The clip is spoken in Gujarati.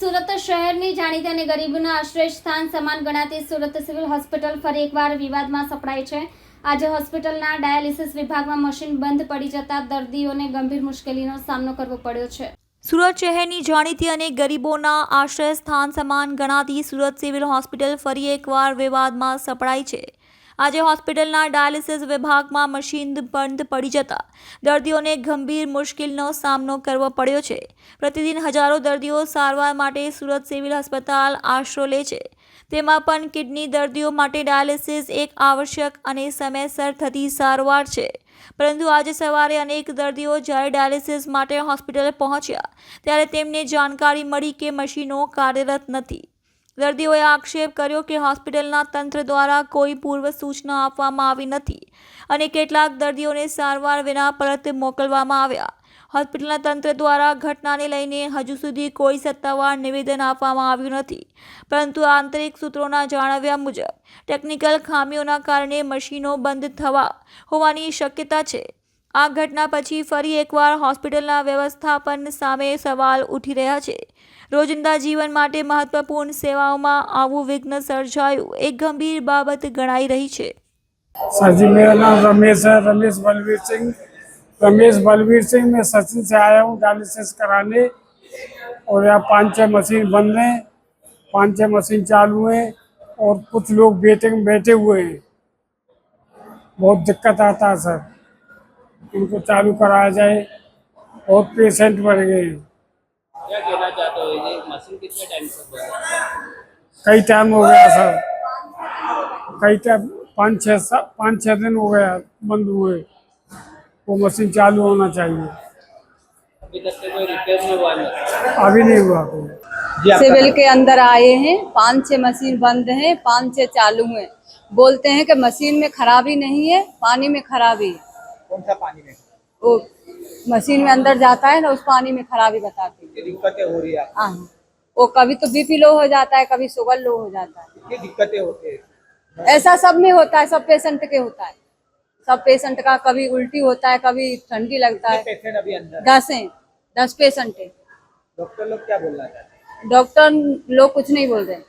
સુરત શહેરની જાણીતી અને ગરીબોના આશ્રય સ્થાન સમાન ગણાતી સુરત સિવિલ હોસ્પિટલ ફરી એકવાર વિવાદમાં સપડાય છે આજે હોસ્પિટલના ડાયાલિસિસ વિભાગમાં મશીન બંધ પડી જતા દર્દીઓને ગંભીર મુશ્કેલીનો સામનો કરવો પડ્યો છે સુરત શહેરની જાણીતી અને ગરીબોના આશ્રય સ્થાન સમાન ગણાતી સુરત સિવિલ હોસ્પિટલ ફરી એકવાર વિવાદમાં સપડાઈ છે આજે હોસ્પિટલના ડાયાલિસિસ વિભાગમાં મશીન બંધ પડી જતા દર્દીઓને ગંભીર મુશ્કેલીનો સામનો કરવો પડ્યો છે પ્રતિદિન હજારો દર્દીઓ સારવાર માટે સુરત સિવિલ હસ્પતાલ આશરો લે છે તેમાં પણ કિડની દર્દીઓ માટે ડાયાલિસિસ એક આવશ્યક અને સમયસર થતી સારવાર છે પરંતુ આજે સવારે અનેક દર્દીઓ જ્યારે ડાયાલિસિસ માટે હોસ્પિટલે પહોંચ્યા ત્યારે તેમને જાણકારી મળી કે મશીનો કાર્યરત નથી દર્દીઓએ આક્ષેપ કર્યો કે હોસ્પિટલના તંત્ર દ્વારા કોઈ પૂર્વ સૂચના આપવામાં આવી નથી અને કેટલાક દર્દીઓને સારવાર વિના પરત મોકલવામાં આવ્યા હોસ્પિટલના તંત્ર દ્વારા ઘટનાને લઈને હજુ સુધી કોઈ સત્તાવાર નિવેદન આપવામાં આવ્યું નથી પરંતુ આંતરિક સૂત્રોના જણાવ્યા મુજબ ટેકનિકલ ખામીઓના કારણે મશીનો બંધ થવા હોવાની શક્યતા છે આ ઘટના પછી ફરી એકવાર હોસ્પિટલના વ્યવસ્થાપન સામે સવાલ ઉઠી રહ્યા છે રોજિંદા જીવન માટે મહત્વપૂર્ણ સેવાઓમાં આવું વિઘ્ન સર્જાયું એક ગંભીર બાબત ગણાઈ રહી છે સાહેબ મેરા નામ રમેશ છે રમેશ બલવીર સિંહ રમેશ બલવીર સિંહ મે સચિન સે આયા હું ગાલીસિસ કરાને ઓર ય પાંચ છ મશીન બંધ મે પાંચ છ મશીન ચાલુ હે ઓર kuch log waiting બેઠે ہوئے હે બહોત જક્કાત આતા સાહેબ इनको चालू कराया जाए और पेशेंट बढ़ गए मशीन कई टाइम हो गया सर कई टाइम पाँच छः पाँच छः दिन हो गया बंद हुए वो मशीन चालू होना चाहिए अभी तो नहीं हुआ सिविल के अंदर आए हैं पाँच छः मशीन बंद हैं पाँच छः चालू हैं बोलते हैं कि मशीन में खराबी नहीं है पानी में खराबी है सा पानी में वो मशीन में अंदर जाता है ना उस पानी में खराबी बताती है दिक्कतें हो रही है हाँ वो कभी तो बीपी लो हो जाता है कभी शुगर लो हो जाता है ये दिक्कतें होती है ऐसा सब में होता है सब पेशेंट के होता है सब पेशेंट का कभी उल्टी होता है कभी ठंडी लगता है दस है दस पेशेंट है डॉक्टर लोग क्या बोलना चाहते हैं डॉक्टर लोग कुछ नहीं बोल रहे